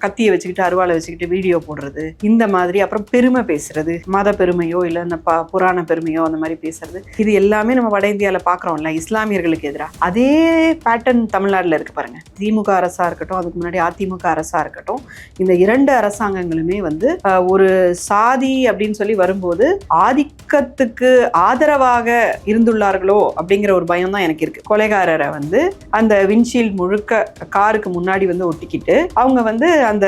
கத்தியை வச்சுக்கிட்டு அருவாளை வச்சுக்கிட்டு வீடியோ போடுறது இந்த மாதிரி அப்புறம் பெருமை பேசுறது மத பெருமையோ இல்லை இந்த ப புராண பெருமையோ அந்த மாதிரி பேசுறது இது எல்லாமே நம்ம வட இந்தியாவில் பார்க்குறோம்ல இஸ்லாமியர்களுக்கு எதிராக அதே பேட்டர்ன் தமிழ்நாட்டில் இருக்கு பாருங்க. திமுக அரசாக இருக்கட்டும் அதுக்கு முன்னாடி அதிமுக அரசாக இருக்கட்டும் இந்த இரண்டு அரசாங்கங்களுமே வந்து ஒரு சாதி அப்படின்னு சொல்லி வரும்போது ஆதிக்கத்துக்கு ஆதரவாக இருந்துள்ளார்களோ அப்படிங்கிற ஒரு பயம் தான் எனக்கு இருக்கு. கொலைகாரரை வந்து அந்த விண்ஷீல்ட் முழுக்க காருக்கு முன்னாடி வந்து ஒட்டிக்கிட்டு அவங்க வந்து அந்த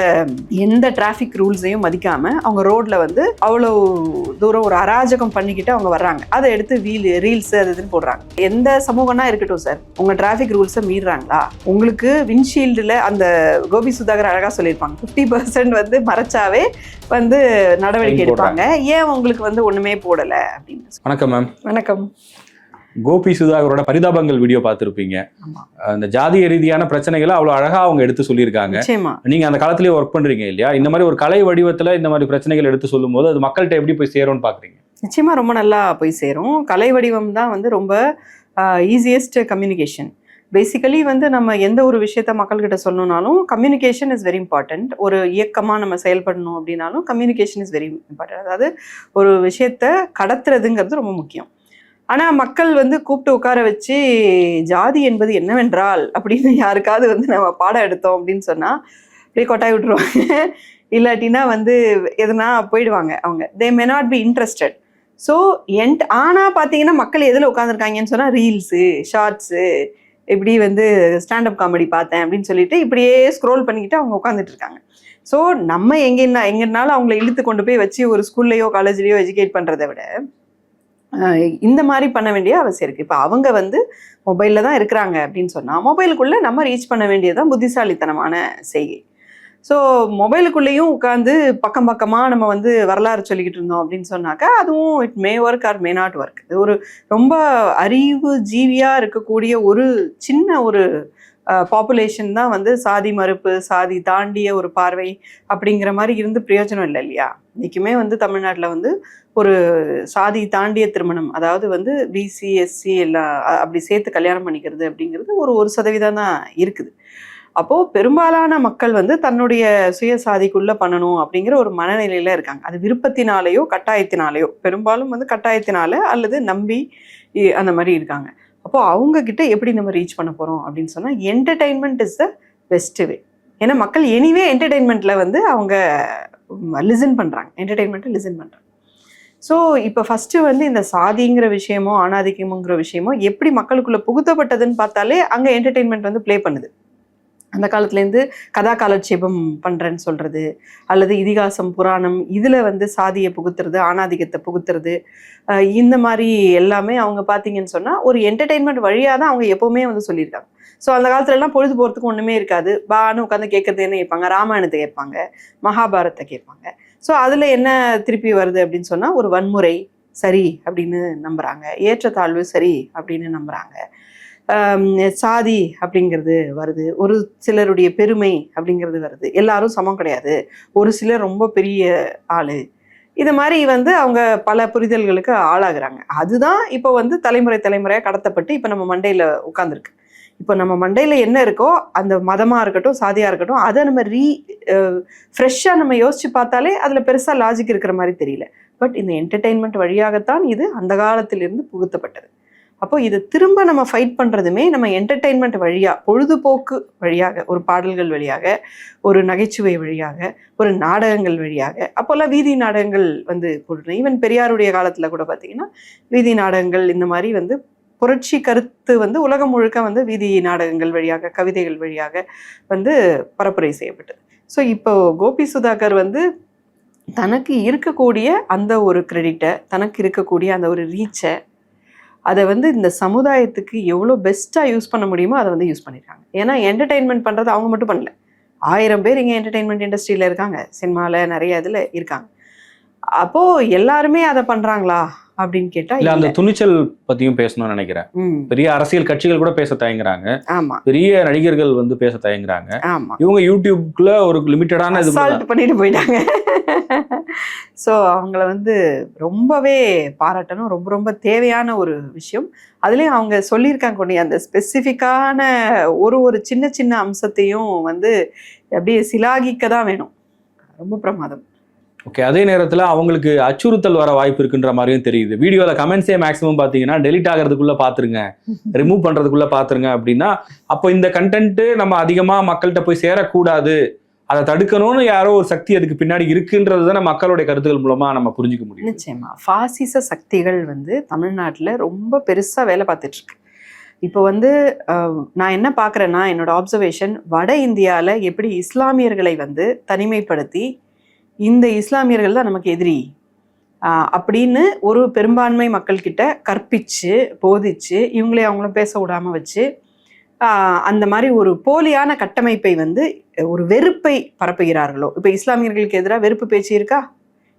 எந்த டிராஃபிக் ரூல்ஸையும் மதிக்காம அவங்க ரோட்ல வந்து அவ்வளோ தூரம் ஒரு அராஜகம் பண்ணிக்கிட்டு அவங்க வர்றாங்க. அதை எடுத்து வீல் ரீல்ஸ் அது இதுன்னு போடுறாங்க. எந்த சமூகம்னா இருக்கட்டும் சார் உங்க டிராஃபிக் ரூல்ஸை மீறுறாங்களா? உங்களுக்கு விண்ஷீல்டுல அந்த கோபி சுதாகர் அழகா சொல்லியிருப்பாங்க. ஃபிஃப்டி பர்சன்ட் வந்து மறைச்சாவே வந்து நடவடிக்கை எடுப்பாங்க. ஏன் உங்களுக்கு வந்து ஒண்ணுமே போடல அப்படின்னு வணக்கம் மேம் வணக்கம். கோபி சுதாகரோட பரிதாபங்கள் வீடியோ பார்த்துருப்பீங்க. அந்த ஜாதிய ரீதியான பிரச்சனைகளை அவ்வளவு அழகா அவங்க எடுத்து சொல்லியிருக்காங்க. நிச்சயமா. நீங்க அந்த காலத்திலேயே ஒர்க் பண்றீங்க இல்லையா? இந்த மாதிரி ஒரு கலை வடிவத்துல இந்த மாதிரி பிரச்சனைகள் எடுத்து சொல்லும்போது அது மக்கள்கிட்ட எப்படி போய் சேரும்னு பாக்குறீங்க நிச்சயமா ரொம்ப நல்லா போய் சேரும். கலை வடிவம் தான் வந்து ரொம்ப ஈஸியஸ்ட் கம்யூனிகேஷன் பேசிக்கலி வந்து நம்ம எந்த ஒரு விஷயத்த மக்கள்கிட்ட சொல்லணும்னாலும் கம்யூனிகேஷன் இஸ் வெரி இம்பார்ட்டன்ட் ஒரு இயக்கமாக நம்ம செயல்படணும் அப்படின்னாலும் கம்யூனிகேஷன் இஸ் வெரி இம்பார்ட்டன்ட் அதாவது ஒரு விஷயத்த கடத்துறதுங்கிறது ரொம்ப முக்கியம். ஆனால் மக்கள் வந்து கூப்பிட்டு உட்கார வச்சு ஜாதி என்பது என்னவென்றால்? அப்படின்னு யாருக்காவது வந்து நம்ம பாடம் எடுத்தோம் அப்படின்னு சொன்னால் அப்படியே கொட்டாய் விட்டுருவாங்க. இல்லாட்டினா வந்து எதுனா போயிடுவாங்க அவங்க. They may not be interested so and ஆனால் பார்த்தீங்கன்னா மக்கள் எதில் உட்காந்துருக்காங்கன்னு சொன்னால் ரீல்ஸு ஷார்ட்ஸு இப்படி வந்து ஸ்டாண்டப் காமெடி பார்த்தேன் அப்படின்னு சொல்லிட்டு இப்படியே ஸ்க்ரோல் பண்ணிக்கிட்டு அவங்க உட்காந்துட்டு இருக்காங்க. ஸோ நம்ம எங்கன்னா எங்கனாலும் அவங்கள இழுத்து கொண்டு போய் வச்சு ஒரு ஸ்கூல்லையோ காலேஜ்லேயோ எஜுகேட் பண்ணுறதை விட இந்த மாதிரி பண்ண வேண்டிய அவசியம் இருக்குது இப்போ அவங்க வந்து மொபைலில் தான் இருக்கிறாங்க அப்படின்னு சொன்னால் மொபைலுக்குள்ளே நம்ம ரீச் பண்ண வேண்டியதுதான் புத்திசாலித்தனமான செய்கை. ஸோ மொபைலுக்குள்ளேயும் உட்காந்து பக்கம் பக்கமாக நம்ம வந்து வரலாறு சொல்லிக்கிட்டு இருந்தோம் அப்படின்னு சொன்னாக்கா அதுவும் it may work or may not work இது ஒரு ரொம்ப அறிவு ஜீவியாக இருக்கக்கூடிய ஒரு சின்ன ஒரு பாப்புலேஷன் தான் வந்து சாதி மறுப்பு சாதி தாண்டிய ஒரு பார்வை அப்படிங்கிற மாதிரி இருந்து பிரயோஜனம் இல்லை இல்லையா? இன்றைக்குமே வந்து தமிழ்நாட்டில் வந்து ஒரு சாதி தாண்டிய திருமணம் அதாவது வந்து பிசி எஸ்சி எல்லாம் அப்படி சேர்த்து கல்யாணம் பண்ணிக்கிறது அப்படிங்கிறது ஒரு ஒரு சதவீதம் தான் இருக்குது. அப்போது பெரும்பாலான மக்கள் வந்து தன்னுடைய சுயசாதிக்குள்ளே பண்ணணும் அப்படிங்கிற ஒரு மனநிலையில் இருக்காங்க. அது விருப்பத்தினாலேயோ கட்டாயத்தினாலேயோ பெரும்பாலும் வந்து கட்டாயத்தினால அல்லது நம்பி இ- அந்த மாதிரி இருக்காங்க. அப்போது அவங்கக்கிட்ட எப்படி நம்ம ரீச் பண்ண போகிறோம் அப்படின்னு சொன்னால் entertainment is the best way ஏன்னா மக்கள் எனிவே என்டர்டைன்மெண்ட்டில் வந்து அவங்க லிசன் பண்ணுறாங்க என்டர்டைன்மெண்ட்டை லிசன் பண்ணுறாங்க ஸோ இப்போ ஃபஸ்ட்டு வந்து இந்த சாதிங்கிற விஷயமோ ஆணாதிக்கமுங்கிற விஷயமோ எப்படி மக்களுக்குள்ளே புகுத்தப்பட்டதுன்னு பார்த்தாலே அங்கே என்டர்டெயின்மெண்ட் வந்து ப்ளே பண்ணுது. அந்த காலத்துலேருந்து கதா காலட்சேபம் பண்ணுறேன்னு சொல்கிறது அல்லது இதிகாசம் புராணம் இதில் வந்து சாதியை புகுத்துறது ஆணாதிக்கத்தை புகுத்துறது இந்த மாதிரி எல்லாமே அவங்க பார்த்தீங்கன்னு சொன்னால் ஒரு என்டர்டெயின்மெண்ட் வழியாக தான் அவங்க எப்போவுமே வந்து சொல்லியிருக்காங்க. ஸோ அந்த காலத்துலலாம் பொழுது போகிறதுக்கு ஒன்றுமே இருக்காது. பான்னு உட்காந்து கேட்குறது என்ன கேட்பாங்க ராமாயணத்தை கேட்பாங்க மகாபாரத்தை கேட்பாங்க. ஸோ அதில் என்ன திருப்பி வருது அப்படின்னு சொன்னால் ஒரு வன்முறை சரி அப்படின்னு நம்புகிறாங்க ஏற்றத்தாழ்வு சரி அப்படின்னு நம்புகிறாங்க சாதி அப்படிங்கிறது வருது. ஒரு சிலருடைய பெருமை அப்படிங்கிறது வருது. எல்லாரும் சமம் கிடையாது. ஒரு சிலர் ரொம்ப பெரிய ஆள். இது மாதிரி வந்து அவங்க பல புரிதல்களுக்கு ஆளாகிறாங்க. அதுதான் இப்போ வந்து தலைமுறை தலைமுறையாக கடத்தப்பட்டு இப்போ நம்ம மண்டையில் உட்காந்துருக்கு இப்போ நம்ம மண்டையில் என்ன இருக்கோ அந்த மதமாக இருக்கட்டும் சாதியாக இருக்கட்டும் அதை நம்ம ரீ ஃப்ரெஷ்ஷாக நம்ம யோசிச்சு பார்த்தாலே அதில் பெருசாக லாஜிக் இருக்கிற மாதிரி தெரியல. பட் இந்த என்டர்டெயின்மெண்ட் வழியாகத்தான் இது அந்த காலத்திலிருந்து புகுத்தப்பட்டது. அப்போ இது திரும்ப நம்ம ஃபைட் பண்ணுறதுமே நம்ம என்டர்டெயின்மெண்ட் வழியாக பொழுதுபோக்கு வழியாக ஒரு பாடல்கள் வழியாக ஒரு நகைச்சுவை வழியாக ஒரு நாடகங்கள் வழியாக அப்போல்லாம் வீதி நாடகங்கள் வந்து போடுறேன் ஈவன் பெரியாருடைய காலத்தில் கூட பார்த்தீங்கன்னா வீதி நாடகங்கள் இந்த மாதிரி வந்து புரட்சி கருத்து வந்து உலகம் முழுக்க வந்து வீதி நாடகங்கள் வழியாக கவிதைகள் வழியாக வந்து பரப்புரை செய்யப்பட்டது. ஸோ இப்போ கோபி சுதாகர் வந்து தனக்கு இருக்கக்கூடிய அந்த ஒரு கிரெடிட்டை தனக்கு இருக்கக்கூடிய அந்த ஒரு ரீச்சை அதை வந்து இந்த சமுதாயத்துக்கு எவ்வளோ பெஸ்ட்டாக யூஸ் பண்ண முடியுமோ அதை வந்து யூஸ் பண்ணியிருக்காங்க ஏன்னா என்டர்டெயின்மெண்ட் பண்ணுறது அவங்க மட்டும் பண்ணல. ஆயிரம் பேர் இங்கே என்டர்டெயின்மெண்ட் இண்டஸ்ட்ரியில் இருக்காங்க. சினிமாவில் நிறைய இதில் இருக்காங்க. அப்போது எல்லாருமே அதை பண்ணுறாங்களா அப்படின்னு கேட்டா அந்த துணிச்சல் பத்தியும் பேசணும்னு நினைக்கிறேன். பெரிய அரசியல் கட்சிகள் கூட பேச தயங்குறாங்க. பெரிய நடிகர்கள் வந்து பேச தயங்குறாங்க. இவங்க யூடியூப்குள்ள ஒரு லிமிட்டடான இது பண்ணிட்டு போயிட்டாங்க. ஸோ அவங்கள வந்து ரொம்பவே பாராட்டணும். ரொம்ப ரொம்ப தேவையான ஒரு விஷயம். அதுலேயும் அவங்க சொல்லியிருக்காங்க கொண்டு அந்த ஸ்பெசிஃபிக்கான ஒரு ஒரு சின்ன சின்ன அம்சத்தையும் வந்து அப்படியே சிலாகிக்க தான் வேணும். ரொம்ப பிரமாதம். ஓகே அதே நேரத்துல அவங்களுக்கு அச்சுறுத்தல் வர வாய்ப்பு இருக்குன்ற மாதிரியும் தெரியுது. வீடியோல கமெண்ட்ஸே மேக்ஸிமம் பாத்தீங்கன்னா டெலிட் ஆகிறதுக்குள்ள பாத்துருங்க. ரிமூவ் பண்றதுக்குள்ள பாத்துருங்க அப்படின்னா அப்போ இந்த கண்டென்ட் நம்ம அதிகமா மக்கள்கிட்ட போய் சேரக்கூடாது. அதை தடுக்கணும்னு யாரோ ஒரு சக்தி அதுக்கு பின்னாடி இருக்குன்றது தானே மக்களுடைய கருத்துக்கள் மூலமா நம்ம புரிஞ்சுக்க முடியும். நிச்சயமா. பாசிச சக்திகள் வந்து தமிழ்நாட்டில் ரொம்ப பெருசாக வேலை பார்த்துட்டு இருக்கு. இப்போ வந்து நான் என்ன பார்க்குறேன்னா என்னோட ஆப்சர்வேஷன் வட இந்தியாவில் எப்படி இஸ்லாமியர்களை வந்து தனிமைப்படுத்தி இந்த இஸ்லாமியர்கள் தான் நமக்கு எதிரி. அப்படின்னு ஒரு பெரும்பான்மை மக்கள்கிட்ட கற்பிச்சு போதிச்சு இவங்களே அவங்களும் பேச விடாமல் வச்சு அந்த மாதிரி ஒரு போலியான கட்டமைப்பை வந்து ஒரு வெறுப்பை பரப்புகிறார்களோ. இப்போ இஸ்லாமியர்களுக்கு எதிராக வெறுப்பு பேச்சு இருக்கா?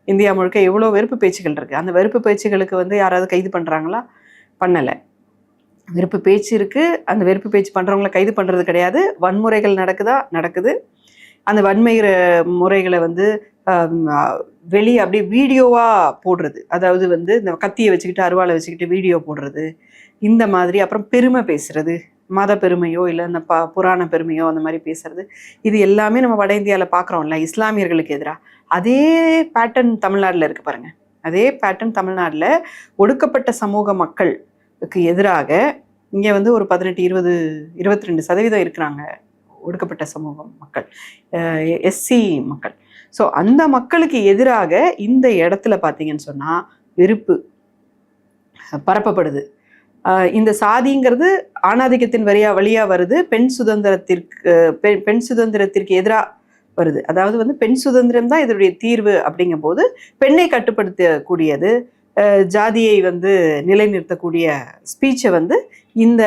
இந்தியா முழுக்க எவ்வளோ வெறுப்பு பேச்சுகள் இருக்குது அந்த வெறுப்பு பேச்சுகளுக்கு வந்து யாராவது கைது பண்ணுறாங்களா பண்ணலை. வெறுப்பு பேச்சு இருக்குது அந்த வெறுப்பு பேச்சு பண்ணுறவங்கள கைது பண்ணுறது கிடையாது. வன்முறைகள் நடக்குதா? நடக்குது. அந்த வன்முறை முறைகளை வந்து வெளியே அப்படியே வீடியோவாக போடுறது. அதாவது வந்து இந்த கத்தியை வச்சுக்கிட்டு அருவாளை வச்சுக்கிட்டு வீடியோ போடுறது. இந்த மாதிரி அப்புறம் பெருமை பேசுறது. மத பெருமையோ இல்லை இந்த ப புராண பெருமையோ அந்த மாதிரி பேசுறது. இது எல்லாமே நம்ம வட இந்தியாவில் பார்க்குறோம்ல இஸ்லாமியர்களுக்கு எதிராக அதே பேட்டர்ன் தமிழ்நாட்டில் இருக்கு பாருங்க. அதே பேட்டர்ன் தமிழ்நாட்டில் ஒடுக்கப்பட்ட சமூக மக்களுக்கு எதிராக இங்கே வந்து ஒரு பதினெட்டு இருபது இருபத்தி ரெண்டு சதவீதம் இருக்கிறாங்க ஒடுக்கப்பட்ட சமூகம் மக்கள். எஸ்சி மக்கள். ஸோ அந்த மக்களுக்கு எதிராக இந்த இடத்துல பார்த்தீங்கன்னு சொன்னால் வெறுப்பு பரப்பப்படுது. இந்த சாதிங்கிறது ஆணாதிக்கத்தின் வரியா வழியாக வருது பெண் சுதந்திரத்திற்கு பெண் பெண் சுதந்திரத்திற்கு எதிராக வருது. அதாவது வந்து பெண் சுதந்திரம் தான் இதனுடைய தீர்வு அப்படிங்கும்போது பெண்ணை கட்டுப்படுத்தக்கூடியது ஜாதியை வந்து நிலைநிறுத்தக்கூடிய ஸ்பீச்சை வந்து இந்த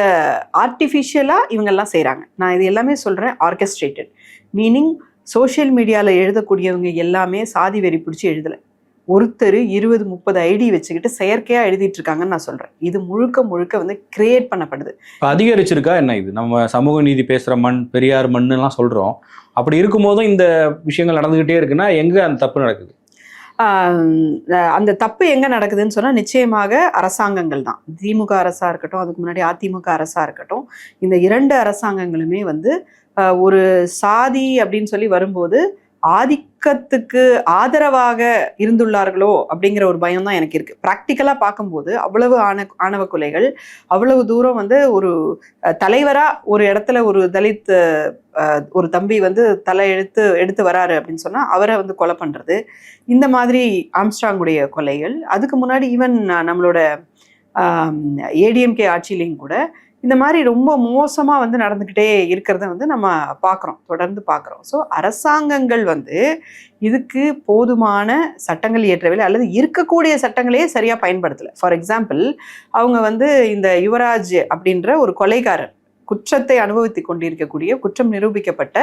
ஆர்டிஃபிஷியலாக இவங்கெல்லாம் செய்கிறாங்க நான் இது எல்லாமே சொல்கிறேன் ஆர்கெஸ்ட்ரேட்டட் மீனிங் சோஷியல் மீடியாவில் எழுதக்கூடியவங்க எல்லாமே சாதி வெறி பிடிச்சி எழுதலை. ஒருத்தர் இருபது முப்பது ஐடி வச்சுக்கிட்டு செயற்கையாக எழுதிட்டு இருக்காங்கன்னு நான் சொல்கிறேன் இது முழுக்க முழுக்க வந்து கிரியேட் பண்ணப்படுது. அதிகரிச்சிருக்கா என்ன இது? நம்ம சமூக நீதி பேசுற மண் பெரியார் மண்ணுலாம் சொல்றோம். அப்படி இருக்கும்போதும் இந்த விஷயங்கள் நடந்துகிட்டே இருக்குன்னா எங்க அந்த தப்பு நடக்குது? அந்த தப்பு எங்க நடக்குதுன்னு சொன்னா நிச்சயமாக அரசாங்கங்கள் தான். திமுக அரசா இருக்கட்டும் அதுக்கு முன்னாடி அதிமுக அரசா இருக்கட்டும் இந்த இரண்டு அரசாங்கங்களுமே வந்து ஒரு சாதி அப்படின்னு சொல்லி வரும்போது ஆதிக்கத்துக்கு ஆதரவாக இருந்துள்ளார்களோ அப்படிங்கிற ஒரு பயம் தான் எனக்கு இருக்குது ப்ராக்டிக்கலாக பார்க்கும்போது அவ்வளவு ஆண ஆணவ கொலைகள் அவ்வளவு தூரம் வந்து ஒரு தலைவராக தலைவரா ஒரு இடத்துல ஒரு தலித் அஹ், ஒரு தம்பி வந்து தலை எடுத்து எடுத்து வராரு அப்படின்னு சொன்னால் அவரை வந்து கொலை பண்றது. இந்த மாதிரி ஆம்ஸ்ட்ராங்குடைய கொலைகள். அதுக்கு முன்னாடி ஈவன் நம்மளோட ஏடிஎம்கே ஆட்சியிலையும் கூட இந்த மாதிரி ரொம்ப மோசமாக வந்து நடந்துக்கிட்டே இருக்கிறத வந்து நம்ம பார்க்குறோம் தொடர்ந்து பார்க்குறோம் ஸோ அரசாங்கங்கள் வந்து இதுக்கு போதுமான சட்டங்கள் இயற்றவில்லை அல்லது இருக்கக்கூடிய சட்டங்களையே சரியாக பயன்படுத்தலை. ஃபார் எக்ஸாம்பிள் அவங்க வந்து இந்த யுவராஜ் அப்படின்ற ஒரு கொலைகாரர் குற்றத்தை அனுபவித்து கொண்டிருக்கக்கூடிய குற்றம் நிரூபிக்கப்பட்ட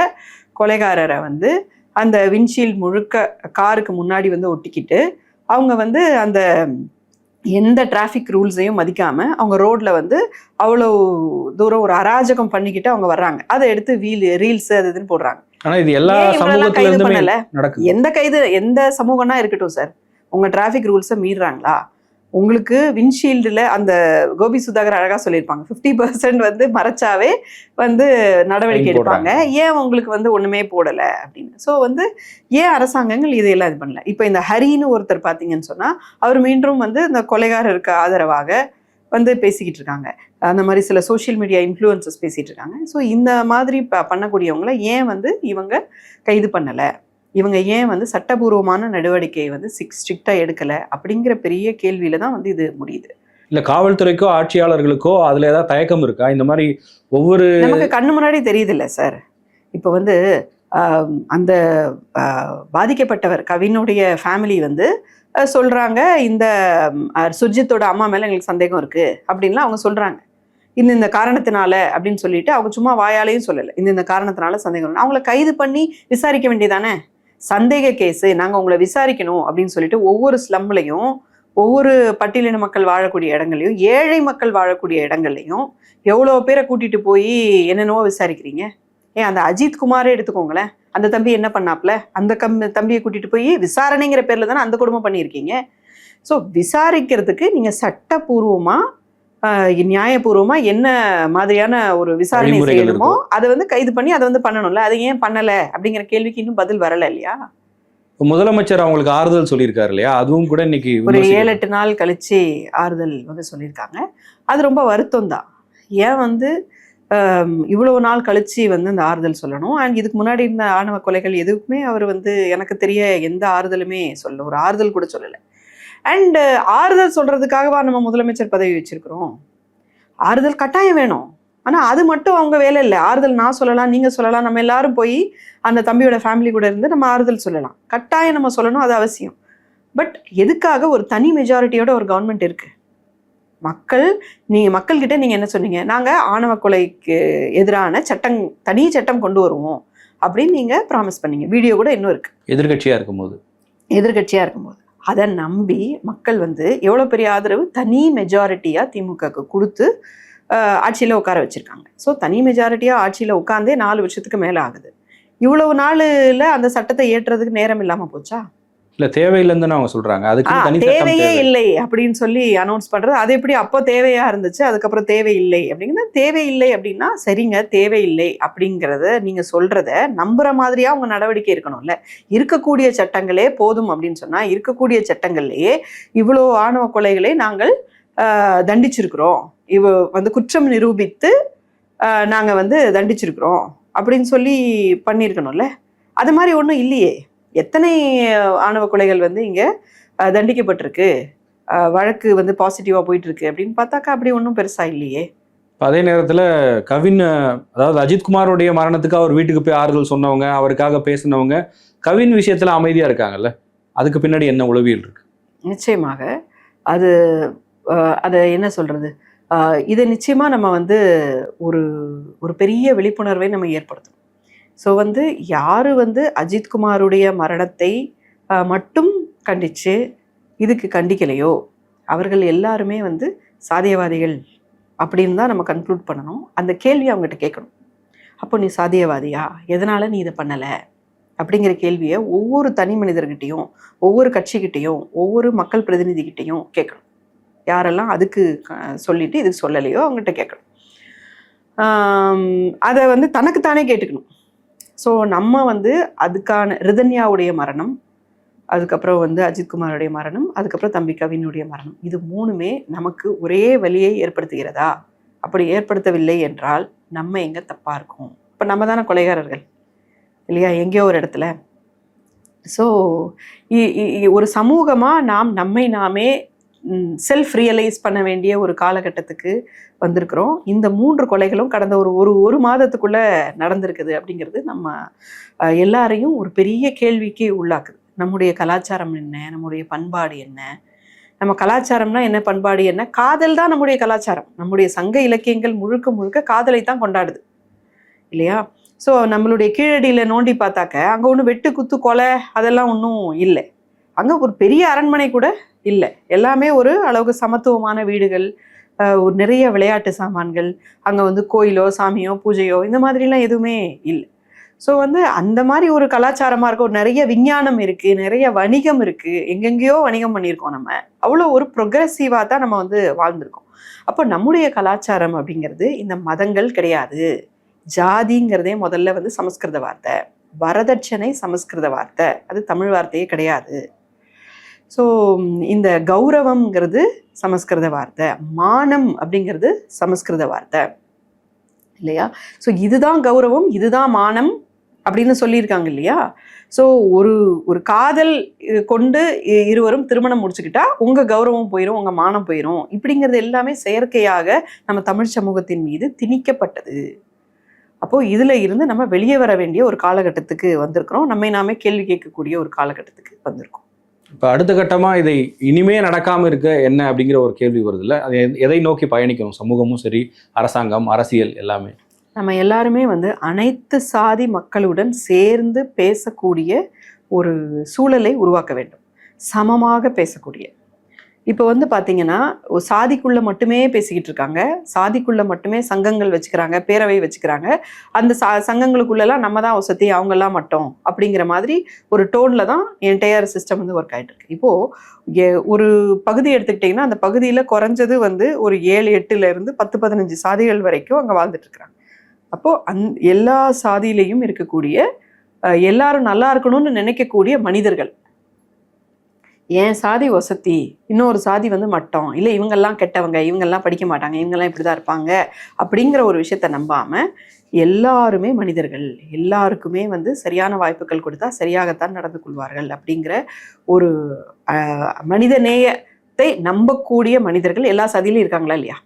கொலைகாரரை வந்து அந்த வின்ஷீல் முழுக்க காருக்கு முன்னாடி வந்து ஒட்டிக்கிட்டு அவங்க வந்து அந்த எந்த டிராஃபிக் ரூல்ஸையும் மதிக்காம அவங்க ரோட்ல வந்து அவ்வளோ தூரம் ஒரு அராஜகம் பண்ணிக்கிட்டு அவங்க வர்றாங்க. அதை எடுத்து வீல் ரீல்ஸ் அது இதுன்னு போடுறாங்க. ஆனா இது எல்லா கைது பண்ணல? நடக்குது. எந்த கைது எந்த சமூகம்னா இருக்கட்டும் சார் உங்க டிராஃபிக் ரூல்ஸை மீறுறாங்களா? உங்களுக்கு விண்ட்ஷீல்டில் அந்த கோபி சுதாகர் அழகா சொல்லியிருப்பாங்க. ஃபிஃப்டி பர்சன்ட் வந்து மறைச்சாவே வந்து நடவடிக்கை எடுப்பாங்க. ஏன் உங்களுக்கு வந்து ஒண்ணுமே போடலை அப்படின்னு? ஸோ வந்து ஏன் அரசாங்கங்கள் இதையெல்லாம் இது பண்ணல? இப்போ இந்த ஹரின்னு ஒருத்தர் பார்த்தீங்கன்னு சொன்னா அவர் மீண்டும் வந்து இந்த கொலைகாரருக்கு ஆதரவாக வந்து பேசிக்கிட்டு இருக்காங்க. அந்த மாதிரி சில சோஷியல் மீடியா இன்ஃப்ளூயன்சஸ் பேசிட்டு இருக்காங்க. ஸோ இந்த மாதிரி ப- பண்ணக்கூடியவங்கள ஏன் வந்து இவங்க கைது பண்ணலை? இவங்க ஏன் வந்து சட்டபூர்வமான நடவடிக்கையை வந்து சிக் ஸ்ட்ரிக்டாக எடுக்கலை அப்படிங்கிற பெரிய கேள்வியில தான் வந்து இது முடியுது. இல்ல காவல்துறைக்கோ ஆட்சியாளர்களுக்கோ அதுல ஏதாவது தயக்கம் இருக்கா? இந்த மாதிரி ஒவ்வொரு நமக்கு கண்ணு முன்னாடி தெரியுது சார். இப்போ வந்து அந்த பாதிக்கப்பட்டவர் கவினுடைய ஃபேமிலி வந்து அஹ், சொல்றாங்க இந்த சுர்ஜித்தோட அம்மா மேல எங்களுக்கு சந்தேகம் இருக்கு அப்படின்லாம் அவங்க சொல்றாங்க. இந்த இந்த காரணத்தினால அப்படின்னு சொல்லிட்டு அவங்க சும்மா வாயாலையும் சொல்லலை. இந்த இந்த காரணத்தினால சந்தேகம். அவங்கள கைது பண்ணி விசாரிக்க வேண்டியதானே? சந்தேக கேஸு நாங்கள் உங்களை விசாரிக்கணும் அப்படின்னு சொல்லிட்டு ஒவ்வொரு ஸ்லம்லையும் ஒவ்வொரு பட்டியலின மக்கள் வாழக்கூடிய இடங்கள்லையும் ஏழை மக்கள் வாழக்கூடிய இடங்கள்லையும் எவ்வளோ பேரை கூட்டிட்டு போய் என்னென்னவோ விசாரிக்கிறீங்க? ஏன் அந்த அஜித் குமாரே எடுத்துக்கோங்களேன். அந்த தம்பி என்ன பண்ணாப்ல அந்த கம் தம்பியை கூட்டிட்டு போய் விசாரணைங்கிற பேர்ல தானே அந்த குடும்பம் பண்ணியிருக்கீங்க? ஸோ விசாரிக்கிறதுக்கு நீங்கள் சட்டப்பூர்வமாக நியாயபூர்வமா என்ன மாதிரியான ஒரு விசாரணை செய்யணுமோ அதை வந்து கைது பண்ணி அதை வந்து பண்ணணும்ல? அதை ஏன் பண்ணல? அப்படிங்கிற கேள்விக்கு இன்னும் பதில் வரல இல்லையா? முதலமைச்சர் அவங்களுக்கு ஆறுதல் சொல்லியிருக்காரு இல்லையா? அதுவும் கூட இன்னைக்கு ஒரு ஏழு எட்டு நாள் கழிச்சு ஆறுதல் வந்து சொல்லியிருக்காங்க. அது ரொம்ப வருத்தம் தான். ஏன் வந்து இவ்வளவு நாள் கழிச்சு வந்து இந்த ஆறுதல் சொல்லணும்? அண்ட் இதுக்கு முன்னாடி இருந்த ஆணவ கொலைகள் எதுவுமே அவர் வந்து எனக்கு தெரிய எந்த ஆறுதலுமே சொல்ல ஒரு ஆறுதல் கூட சொல்லலை. அண்ட் ஆறுதல் சொல்றதுக்காகவா நம்ம முதலமைச்சர் பதவி வச்சிருக்கிறோம்? ஆறுதல் கட்டாயம் வேணும். ஆனா அது மட்டும் அவங்க வேலை இல்லை. ஆறுதல் நான் சொல்லலாம் நீங்க சொல்லலாம். நம்ம எல்லாரும் போய் அந்த தம்பியோட ஃபேமிலி கூட இருந்து நம்ம ஆறுதல் சொல்லலாம். கட்டாயம் நம்ம சொல்லணும் அது அவசியம். பட் எதுக்காக ஒரு தனி மெஜாரிட்டியோட ஒரு கவர்மெண்ட் இருக்கு? மக்கள் நீங்க மக்கள்கிட்ட நீங்க என்ன சொன்னீங்க? நாங்க ஆணவ கொலைக்கு எதிரான சட்டம் தனி சட்டம் கொண்டு வருவோம் அப்படின்னு நீங்க ப்ராமிஸ் பண்ணீங்க. வீடியோ கூட இன்னும் இருக்கு. எதிர்க்கட்சியா இருக்கும்போது. எதிர்கட்சியா இருக்கும்போது. அதை நம்பி மக்கள் வந்து எவ்வளோ பெரிய ஆதரவு? தனி மெஜாரிட்டியாக திமுகக்கு கொடுத்து ஆட்சியில் உட்கார வச்சுருக்காங்க. ஸோ தனி மெஜாரிட்டியாக ஆட்சியில் உட்காந்தே நாலு வருஷத்துக்கு மேலே ஆகுது. இவ்வளவு நாளில் அந்த சட்டத்தை ஏற்றுறதுக்கு நேரம் இல்லாமல் போச்சா? இல்ல தேவையில்லைன்னு அவங்க சொல்றாங்க. அதுக்கு தேவையே தேவை. இல்லை அப்படின்னு சொல்லி அனௌன்ஸ் பண்றது. அது எப்படி அப்போ தேவையா இருந்துச்சு அதுக்கப்புறம் தேவையில்லை அப்படிங்கிறது தேவையில்லை அப்படின்னா சரிங்க தேவையில்லை அப்படிங்கிறத நீங்க சொல்றத நம்புற மாதிரியா உங்க நடவடிக்கை இருக்கணும்ல. இருக்கக்கூடிய சட்டங்களே போதும் அப்படின்னு சொன்னா இருக்கக்கூடிய சட்டங்கள்லயே இவ்வளோ ஆணவ கொலைகளை நாங்கள் தண்டிச்சிருக்கிறோம். இவ வந்து குற்றம் நிரூபித்து ஆஹ், நாங்க வந்து தண்டிச்சிருக்கிறோம் அப்படின்னு சொல்லி பண்ணியிருக்கணும்ல. அது மாதிரி ஒன்றும் இல்லையே. எத்தனை ஆணவ கொலைகள் வந்து இங்க தண்டிக்கப்பட்டிருக்கு? வழக்கு வந்து பாசிட்டிவா போயிட்டு இருக்கு அப்படின்னு பார்த்தாக்கா அப்படி ஒன்றும் பெருசா இல்லையே. அதே நேரத்துல கவின் அதாவது அஜித்குமாரோடைய மரணத்துக்கு அவர் வீட்டுக்கு போய் ஆறுதல் சொன்னவங்க அவருக்காக பேசினவங்க கவின் விஷயத்துல அமைதியா இருக்காங்கல்ல? அதுக்கு பின்னாடி என்ன உளவியல் இருக்கு? நிச்சயமாக. அது அதை என்ன சொல்றது? அஹ், இதை நிச்சயமா நம்ம வந்து ஒரு ஒரு பெரிய விழிப்புணர்வை நம்ம ஏற்படுத்தணும். ஸோ வந்து யார் வந்து அஜித்குமாருடைய மரணத்தை மட்டும் கண்டித்து இதுக்கு கண்டிக்கலையோ? அவர்கள் எல்லாருமே வந்து சாதியவாதிகள் அப்படின்னு தான் நம்ம கன்க்ளூட் பண்ணணும். அந்த கேள்வி அவங்ககிட்ட கேட்கணும். அப்போ நீ சாதியவாதியா? எதனால் நீ இதை பண்ணலை? அப்படிங்கிற கேள்வியை ஒவ்வொரு தனி மனிதர்கிட்டையும் ஒவ்வொரு கட்சிக்கிட்டையும் ஒவ்வொரு மக்கள் பிரதிநிதிகிட்டையும் கேட்கணும். யாரெல்லாம் அதுக்கு க- சொல்லிட்டு இதுக்கு சொல்லலையோ அவங்ககிட்ட கேட்கணும். அதை வந்து தனக்குத்தானே கேட்டுக்கணும். ஸோ நம்ம வந்து அதுக்கான ரிதன்யாவுடைய மரணம் அதுக்கப்புறம் வந்து அஜித்குமாருடைய மரணம் அதுக்கப்புறம் தம்பி கவினுடைய மரணம். இது மூணுமே நமக்கு ஒரே வழியை ஏற்படுத்துகிறதா? அப்படி ஏற்படுத்தவில்லை என்றால் நம்ம எங்கே தப்பாக இருக்கும்? இப்போ நம்ம தானே கொலைகாரர்கள் இல்லையா? எங்கேயோ ஒரு இடத்துல. ஸோ ஒரு சமூகமாக நாம் நம்மை நாமே செல்ஃப் ரியலைஸ் பண்ண வேண்டிய ஒரு காலகட்டத்துக்கு வந்திருக்கிறோம். இந்த மூன்று கொலைகளும் கடந்த ஒரு ஒரு ஒரு மாதத்துக்குள்ளே நடந்திருக்குது அப்படிங்கிறது நம்ம எல்லாரையும் ஒரு பெரிய கேள்விக்கு உள்ளாக்குது. நம்முடைய கலாச்சாரம் என்ன? நம்முடைய பண்பாடு என்ன? நம்ம கலாச்சாரம்னா என்ன? பண்பாடு என்ன? காதல் தான் நம்முடைய கலாச்சாரம். நம்முடைய சங்க இலக்கியங்கள் முழுக்க முழுக்க காதலை தான் கொண்டாடுது. இல்லையா? ஸோ நம்மளுடைய கீழடியில் நோண்டி பார்த்தாக்க அங்கே ஒன்றும் வெட்டு குத்து கொலை அதெல்லாம் ஒன்றும் இல்லை. அங்கே ஒரு பெரிய அரண்மனை கூட இல்லை. எல்லாமே ஒரு அளவுக்கு சமத்துவமான வீடுகள் ஒரு நிறைய விளையாட்டு சாமான்கள் அங்கே வந்து கோயிலோ சாமியோ பூஜையோ இந்த மாதிரிலாம் எதுவுமே இல்லை. ஸோ வந்து அந்த மாதிரி ஒரு கலாச்சாரமாக இருக்க ஒரு நிறைய விஞ்ஞானம் இருக்குது நிறைய வணிகம் இருக்குது எங்கெங்கேயோ வணிகம் பண்ணியிருக்கோம் நம்ம. அவ்வளோ ஒரு ப்ரொக்ரெசிவாக தான் நம்ம வந்து வாழ்ந்திருக்கோம். அப்போ நம்முடைய கலாச்சாரம் அப்படிங்கிறது இந்த மதங்கள் கிடையாது. ஜாதிங்கிறதே முதல்ல வந்து சமஸ்கிருத வார்த்தை. வரதட்சணை சமஸ்கிருத வார்த்தை. அது தமிழ் வார்த்தையே கிடையாது. ஸோ இந்த கௌரவம்ங்கிறது சமஸ்கிருத வார்த்தை. மானம் அப்படிங்கிறது சமஸ்கிருத வார்த்தை. இல்லையா? ஸோ இதுதான் கௌரவம் இதுதான் மானம் அப்படின்னு சொல்லியிருக்காங்க இல்லையா? ஸோ ஒரு ஒரு காதல் கொண்டு இருவரும் திருமணம் முடிச்சுக்கிட்டா உங்கள் கௌரவம் போயிடும் உங்கள் மானம் போயிடும் இப்படிங்கிறது எல்லாமே செயற்கையாக நம்ம தமிழ் சமூகத்தின் மீது திணிக்கப்பட்டது. அப்போது இதில் இருந்து நம்ம வெளியே வர வேண்டிய ஒரு காலகட்டத்துக்கு வந்திருக்கிறோம். நம்மை நாமே கேள்வி கேட்கக்கூடிய ஒரு காலகட்டத்துக்கு வந்திருக்கோம். இப்போ அடுத்த கட்டமாக இதை இனிமே நடக்காமல் இருக்க என்ன அப்படிங்கிற ஒரு கேள்வி வருது இல்லை அது எதை நோக்கி பயணிக்கணும்? சமூகமும் சரி அரசாங்கம் அரசியல் எல்லாமே. நம்ம எல்லாருமே வந்து அனைத்து சாதி மக்களுடன் சேர்ந்து பேசக்கூடிய ஒரு சூழலை உருவாக்க வேண்டும். சமமாக பேசக்கூடிய. இப்போ வந்து பார்த்தீங்கன்னா சாதிக்குள்ளே சாதிக்குள்ள மட்டுமே பேசிக்கிட்டு இருக்காங்க. சாதிக்குள்ள மட்டுமே சங்கங்கள் வச்சுக்கிறாங்க பேரவை வச்சுக்கிறாங்க. அந்த சா சங்கங்களுக்குள்ளெல்லாம் நம்ம தான் வசதி அவங்கெல்லாம் மட்டும் அப்படிங்கிற மாதிரி ஒரு டோனில் தான் என்டையர் சிஸ்டம் வந்து ஒர்க் ஆகிட்டு இருக்கு. இப்போது எ- ஒரு பகுதி எடுத்துக்கிட்டிங்கன்னா அந்த பகுதியில் குறைஞ்சது வந்து ஒரு ஏழு எட்டுலேருந்து பத்து பதினஞ்சு சாதிகள் வரைக்கும் அங்கே வாழ்ந்துட்டுருக்குறாங்க அப்போது அந் எல்லா சாதியிலையும் இருக்கக்கூடிய எல்லாரும் நல்லா இருக்கணும்னு நினைக்கக்கூடிய மனிதர்கள் என் சாதி வசதி இன்னொரு சாதி வந்து மட்டம். இல்லை இவங்கெல்லாம் கெட்டவங்க இவங்கெல்லாம் படிக்க மாட்டாங்க இவங்கெல்லாம் இப்படி தான் இருப்பாங்க அப்படிங்கிற ஒரு விஷயத்த நம்பாமல் எல்லாருமே மனிதர்கள். எல்லாருக்குமே வந்து சரியான வாய்ப்புகள் கொடுத்தா சரியாகத்தான் நடந்து கொள்வார்கள் அப்படிங்கிற ஒரு மனிதநேயத்தை நம்பக்கூடிய மனிதர்கள் எல்லா சாதியிலும் இருக்காங்களா இல்லையா?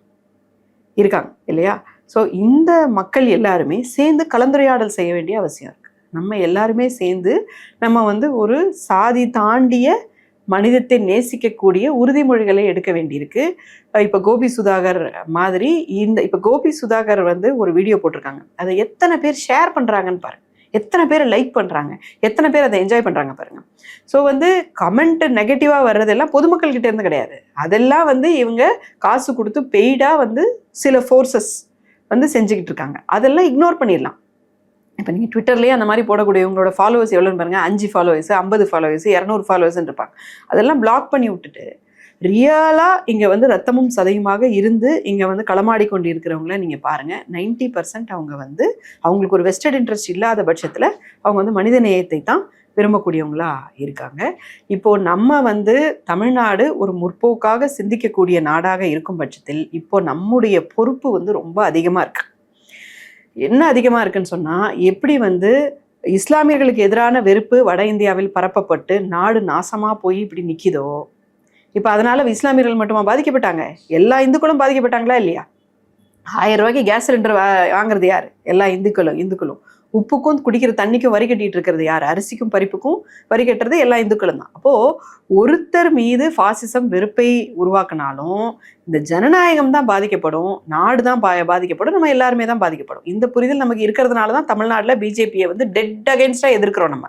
இருக்காங்க இல்லையா? ஸோ இந்த மக்கள் எல்லாருமே சேர்ந்து கலந்துரையாடல் செய்ய வேண்டிய அவசியம் இருக்குது நம்ம எல்லாருமே சேர்ந்து நம்ம வந்து ஒரு சாதி தாண்டிய மனிதத்தை நேசிக்கக்கூடிய உறுதிமொழிகளை எடுக்க வேண்டியிருக்கு. இப்போ கோபி சுதாகர் மாதிரி இந்த இப்போ கோபி சுதாகர் வந்து ஒரு வீடியோ போட்டிருக்காங்க. அதை எத்தனை பேர் ஷேர் பண்ணுறாங்கன்னு பாருங்க எத்தனை பேர் லைக் பண்ணுறாங்க எத்தனை பேர் அதை என்ஜாய் பண்ணுறாங்க பாருங்க. ஸோ வந்து கமெண்ட் நெகட்டிவாக வர்றதெல்லாம் பொதுமக்கள்கிட்ட இருந்து கிடையாது. அதெல்லாம் வந்து இவங்க காசு கொடுத்து பெய்டாக வந்து சில ஃபோர்ஸஸ் வந்து செஞ்சுக்கிட்டு இருக்காங்க. அதெல்லாம் இக்னோர் பண்ணிடலாம். இப்போ நீங்கள் ட்விட்டர்லேயே அந்த மாதிரி போடக்கூடியவங்களோட ஃபாலோவர்ஸ் எவ்வளோன்னு பாருங்கள் அஞ்சு ஃபாலோவர்ஸ் ஐம்பது ஃபாலோவர்ஸ் இரநூறு ஃபாலோவர்ஸ் இருப்பாங்க. அதெல்லாம் பிளாக் பண்ணி விட்டுட்டு ரியலாக இங்கே வந்து ரத்தமும் சதையுமாக இருந்து இங்கே வந்து களமாடி கொண்டு இருக்கிறவங்கள நீங்கள் பாருங்கள் நைன்டி பர்சன்ட் அவங்க வந்து அவங்களுக்கு ஒரு வெஸ்டட் இன்ட்ரெஸ்ட் இல்லாத பட்சத்தில் அவங்க வந்து மனித நேயத்தை தான் விரும்பக்கூடியவங்களா இருக்காங்க. இப்போ நம்ம வந்து தமிழ்நாடு ஒரு முற்போக்காக சிந்திக்கக்கூடிய நாடாக இருக்கும் பட்சத்தில் இப்போ நம்முடைய பொறுப்பு வந்து ரொம்ப அதிகமாக இருக்கு. என்ன அதிகமாக இருக்குன்னு சொன்னால் எப்படி வந்து இஸ்லாமியர்களுக்கு எதிரான வெறுப்பு வட இந்தியாவில் பரப்பப்பட்டு நாடு நாசமாக போய் இப்படி நிற்கிதோ இப்போ அதனால் இஸ்லாமியர்கள் மட்டுமா பாதிக்கப்பட்டாங்க? எல்லா இந்துக்களும் பாதிக்கப்பட்டாங்களா இல்லையா? ஆயிரம் ரூபாய்க்கு கேஸ் சிலிண்டர் வாங்குறது யார்? எல்லா இந்துக்களும் இந்துக்களும். உப்புக்கும் குடிக்கிற தண்ணிக்கும் வரி கட்டிட்டு இருக்கிறது யார்? அரிசிக்கும் பருப்புக்கும் வரி கட்டுறது எல்லா இந்துக்களும் தான். அப்போ ஒருத்தர் மீது பாசிசம் வெறுப்பை உருவாக்கினாலும் இந்த ஜனநாயகம் தான் பாதிக்கப்படும் நாடு தான் பா பாதிக்கப்படும் நம்ம எல்லாருமே தான் பாதிக்கப்படும். இந்த புரிதல் நமக்கு இருக்கிறதுனால தான் தமிழ்நாட்டில் பிஜேபியை வந்து டெட் அகேன்ஸ்டாக எதிர்க்கிறோம் நம்ம.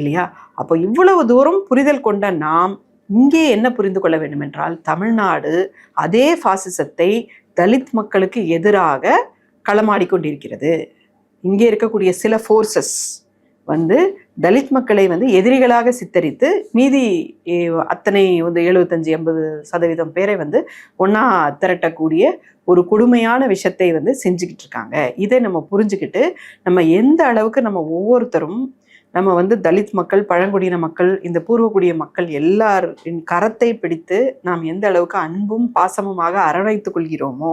இல்லையா? அப்போ இவ்வளவு தூரம் புரிதல் கொண்ட நாம் இங்கே என்ன புரிந்து கொள்ள வேண்டும் என்றால் தமிழ்நாடு அதே பாசிசத்தை தலித் மக்களுக்கு எதிராக களமாடி கொண்டிருக்கிறது. இங்கே இருக்கக்கூடிய சில ஃபோர்ஸஸ் வந்து தலித் மக்களை வந்து எதிரிகளாக சித்தரித்து மீதி அத்தனை வந்து எழுபத்தஞ்சு எண்பது சதவீதம் பேரை வந்து ஒன்றா திரட்டக்கூடிய ஒரு கொடுமையான விஷயத்தை வந்து செஞ்சுக்கிட்டு இருக்காங்க. இதை நம்ம புரிஞ்சுக்கிட்டு நம்ம எந்த அளவுக்கு நம்ம ஒவ்வொருத்தரும் நம்ம வந்து தலித் மக்கள் பழங்குடியின மக்கள் இந்த பூர்வக்குடிய மக்கள் எல்லாரின் கரத்தை பிடித்து நாம் எந்த அளவுக்கு அன்பும் பாசமுமாக அரவணைத்துக் கொள்கிறோமோ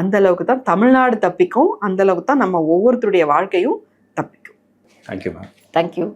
அந்த அளவுக்கு தான் தமிழ்நாடு தப்பிக்கும். அந்த அளவுக்கு தான் நம்ம ஒவ்வொருத்தருடைய வாழ்க்கையும் தப்பிக்கும். Thank you ma'am thank you